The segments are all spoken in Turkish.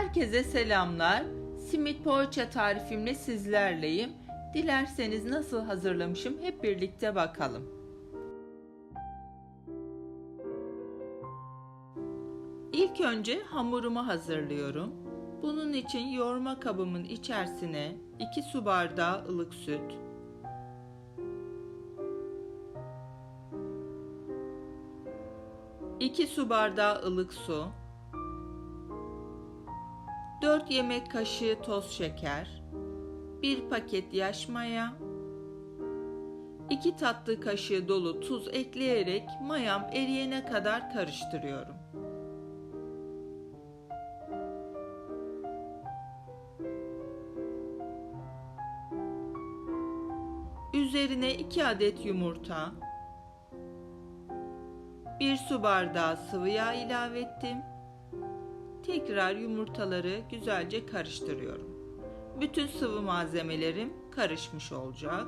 Herkese selamlar. Simit poğaça tarifimle sizlerleyim. Dilerseniz nasıl hazırlamışım hep birlikte bakalım. İlk önce hamurumu hazırlıyorum. Bunun için yoğurma kabımın içerisine 2 su bardağı ılık süt, 2 su bardağı ılık su, 4 yemek kaşığı toz şeker, 1 paket yaş maya, 2 tatlı kaşığı dolu tuz ekleyerek mayam eriyene kadar karıştırıyorum. Üzerine 2 adet yumurta, 1 su bardağı sıvı yağ ilave ettim. Tekrar yumurtaları güzelce karıştırıyorum. Bütün sıvı malzemelerim karışmış olacak.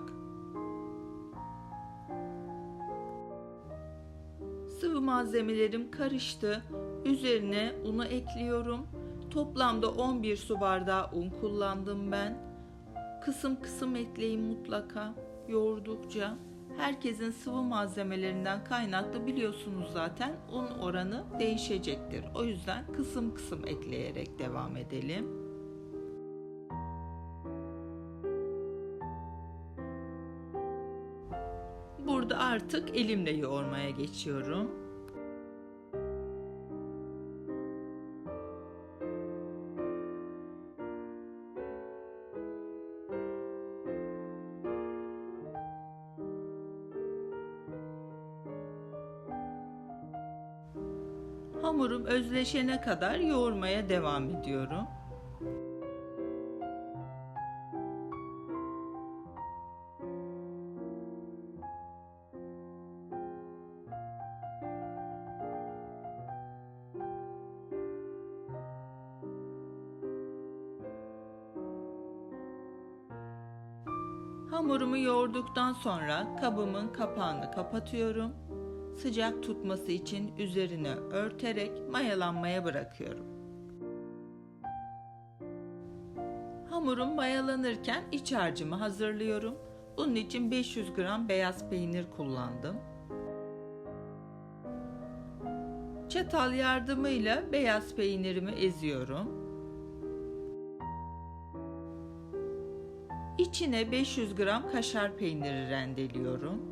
Sıvı malzemelerim karıştı. Üzerine unu ekliyorum. Toplamda 11 su bardağı un kullandım ben. Kısım kısım ekleyin mutlaka yoğurdukça. Herkesin sıvı malzemelerinden kaynaklı biliyorsunuz zaten un oranı değişecektir. O yüzden kısım kısım ekleyerek devam edelim. Burada artık elimle yoğurmaya geçiyorum. Hamurum özleşene kadar yoğurmaya devam ediyorum. Hamurumu yoğurduktan sonra kabımın kapağını kapatıyorum sıcak tutması için üzerine örterek mayalanmaya bırakıyorum. Hamurum mayalanırken iç harcımı hazırlıyorum. Bunun için 500 gram beyaz peynir kullandım. Çatal yardımıyla beyaz peynirimi eziyorum. İçine 500 gram kaşar peyniri rendeliyorum.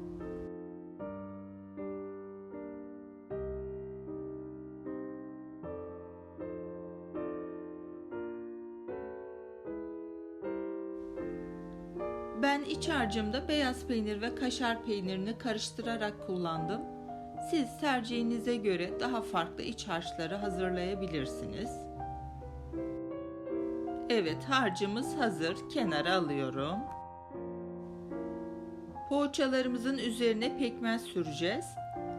Ben iç harcımda beyaz peynir ve kaşar peynirini karıştırarak kullandım. Siz tercihinize göre daha farklı iç harçları hazırlayabilirsiniz. Evet harcımız hazır. Kenara alıyorum. Poğaçalarımızın üzerine pekmez süreceğiz.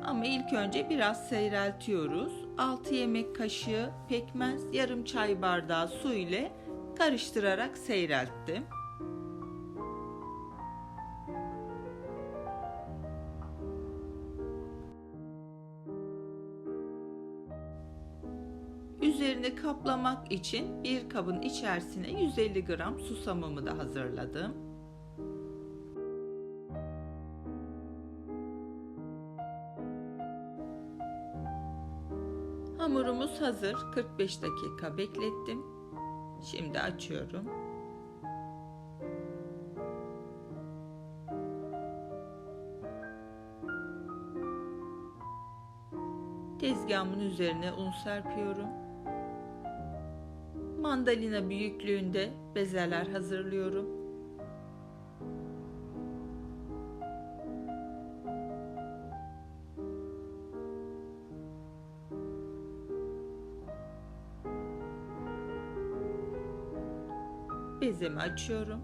Ama ilk önce biraz seyreltiyoruz. 6 yemek kaşığı pekmez, yarım çay bardağı su ile karıştırarak seyrelttim. Üzerini kaplamak için bir kabın içerisine 150 gram susamımı da hazırladım. Hamurumuz hazır. 45 dakika beklettim. Şimdi açıyorum. Tezgahımın üzerine un serpiyorum. Mandalina büyüklüğünde bezeler hazırlıyorum. Bezemi açıyorum.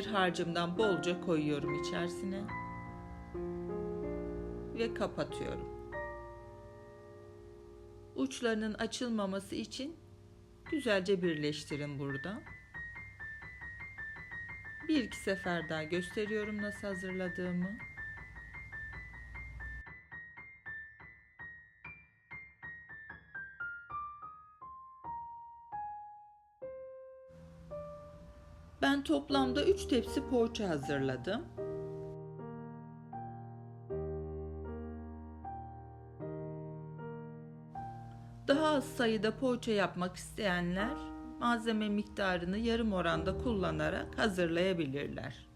Peynir harcımdan bolca koyuyorum içerisine. Ve kapatıyorum. Uçlarının açılmaması için güzelce birleştirin burada. Bir iki sefer daha gösteriyorum nasıl hazırladığımı. Toplamda 3 tepsi poğaça hazırladım. Daha az sayıda poğaça yapmak isteyenler malzeme miktarını yarım oranda kullanarak hazırlayabilirler.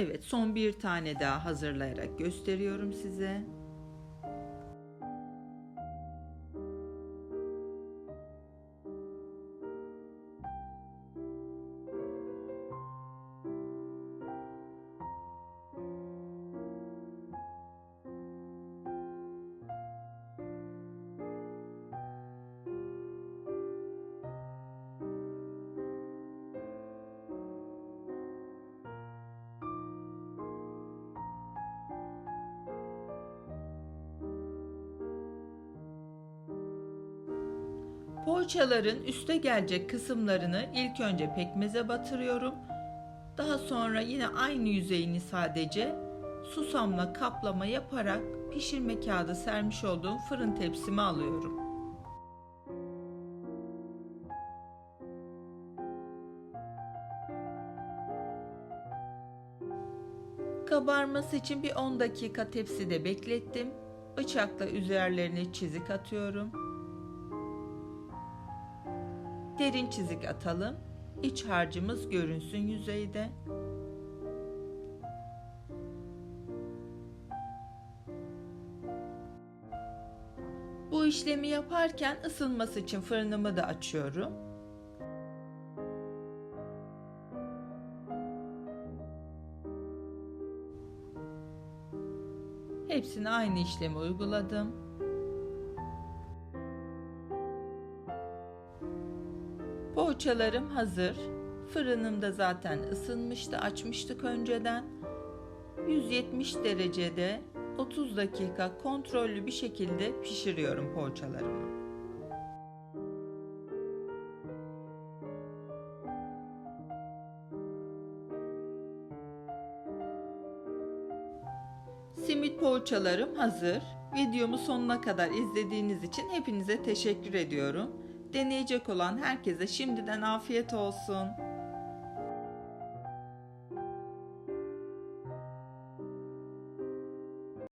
Evet, son bir tane daha hazırlayarak gösteriyorum size. Poğaçaların üste gelecek kısımlarını ilk önce pekmeze batırıyorum. Daha sonra yine aynı yüzeyini sadece susamla kaplama yaparak pişirme kağıdı sermiş olduğum fırın tepsime alıyorum. Kabarması için bir 10 dakika tepside beklettim. Bıçakla üzerlerine çizik atıyorum. Derin çizik atalım. İç harcımız görünsün yüzeyde. Bu işlemi yaparken ısınması için fırınımı da açıyorum. Hepsine aynı işlemi uyguladım. Poğaçalarım hazır. Fırınım da zaten ısınmıştı, açmıştık önceden. 170 derecede 30 dakika kontrollü bir şekilde pişiriyorum poğaçalarımı. Simit poğaçalarım hazır. Videomu sonuna kadar izlediğiniz için hepinize teşekkür ediyorum. Deneyecek olan herkese şimdiden afiyet olsun.